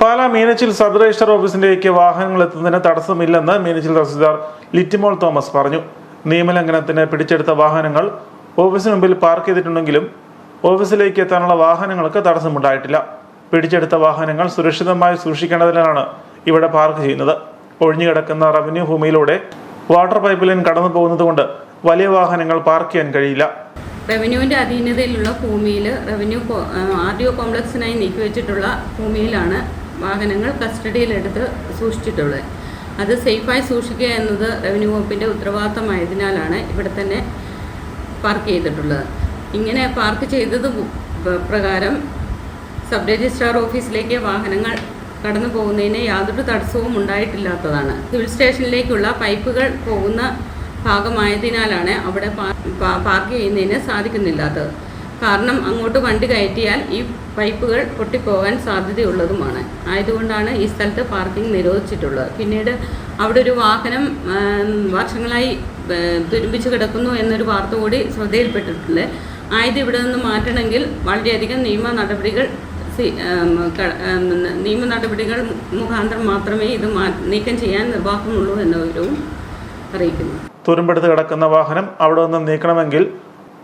Pala Meenachil sub register ഓഫീസിലേക്ക് വാഹനങ്ങൾ എത്തുന്നതിന് തടസ്സമില്ലെന്ന് മീനച്ചിൽ തഹസിൽദാർ ലിറ്റിമോൾ തോമസ് പറഞ്ഞു. നിയമലംഘനത്തിന് പിടിച്ചെടുത്ത വാഹനങ്ങൾ ഓഫീസിന് മുമ്പിൽ പാർക്ക് ചെയ്തിട്ടുണ്ടെങ്കിലും ഓഫീസിലേക്ക് എത്താനുള്ള വാഹനങ്ങൾക്ക് തടസ്സമുണ്ടായിട്ടില്ല. പിടിച്ചെടുത്ത വാഹനങ്ങൾ സുരക്ഷിതമായി സൂക്ഷിക്കേണ്ടതിനാണ് ഇവിടെ പാർക്ക് ചെയ്യുന്നത്. ഒഴിഞ്ഞുകിടക്കുന്ന റവന്യൂ ഭൂമിയിലൂടെ വാട്ടർ പൈപ്പ് ലൈൻ കടന്നു പോകുന്നതുകൊണ്ട് വലിയ വാഹനങ്ങൾ പാർക്ക് ചെയ്യാൻ കഴിയില്ല. റവന്യൂവിന്റെ അധീനതയിലുള്ള ഭൂമിയിൽ റവന്യൂ ആർ ഡി ഒ കോംപ്ലക്സിനായി നീക്കിവെച്ചിട്ടുള്ള ഭൂമിയിലാണ് വാഹനങ്ങൾ കസ്റ്റഡിയിലെടുത്ത് സൂക്ഷിച്ചിട്ടുള്ളത്. അത് സേഫായി സൂക്ഷിക്കുക എന്നത് റവന്യൂ വകുപ്പിന്റെ ഉത്തരവാദിത്തമായതിനാലാണ് ഇവിടെ തന്നെ പാർക്ക് ചെയ്തിട്ടുള്ളത്. ഇങ്ങനെ പാർക്ക് ചെയ്തത് പ്രകാരം സബ് രജിസ്ട്രാർ ഓഫീസിലേക്ക് വാഹനങ്ങൾ കടന്നു പോകുന്നതിന് യാതൊരു തടസ്സവും ഉണ്ടായിട്ടില്ലാത്തതാണ്. സിവിൽ സ്റ്റേഷനിലേക്കുള്ള പൈപ്പുകൾ പോകുന്ന ഭാഗമായതിനാലാണ് അവിടെ പാർക്ക് ചെയ്യുന്നതിന് സാധിക്കുന്നില്ലാത്തത്. കാരണം അങ്ങോട്ട് വണ്ടി കയറ്റിയാൽ ഈ പൈപ്പുകൾ പൊട്ടിപ്പോകാൻ സാധ്യതയുള്ളതുമാണ്. ആയതുകൊണ്ടാണ് ഈ സ്ഥലത്ത് പാർക്കിംഗ് നിരോധിച്ചിട്ടുള്ളത്. പിന്നീട് അവിടെ ഒരു വാഹനം വർഷങ്ങളായി തുരുമ്പിച്ച് കിടക്കുന്നു എന്നൊരു വാർത്ത കൂടി ശ്രദ്ധയിൽപ്പെട്ടിട്ടുണ്ട്. ആയത് ഇവിടെ നിന്ന് മാറ്റണമെങ്കിൽ വളരെയധികം നിയമ നടപടികൾ നിയമ നടപടികൾ മുഖാന്തരം മാത്രമേ ഇത് നീക്കം ചെയ്യാൻ നിർവാഹമുള്ളൂ എന്ന വിവരവും അറിയിക്കുന്നു. തുരുമ്പെടുത്ത് കിടക്കുന്ന വാഹനം അവിടെ നിന്ന് നീക്കണമെങ്കിൽ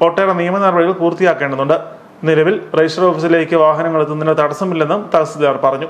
ഒട്ടേറെ നിയമ നടപടികൾ പൂർത്തിയാക്കേണ്ടതുണ്ട്. നിലവിൽ രജിസ്റ്റർ ഓഫീസിലേക്ക് വാഹനങ്ങൾ എത്തുന്നതിന് തടസ്സമില്ലെന്നും തഹസിൽദാർ പറഞ്ഞു.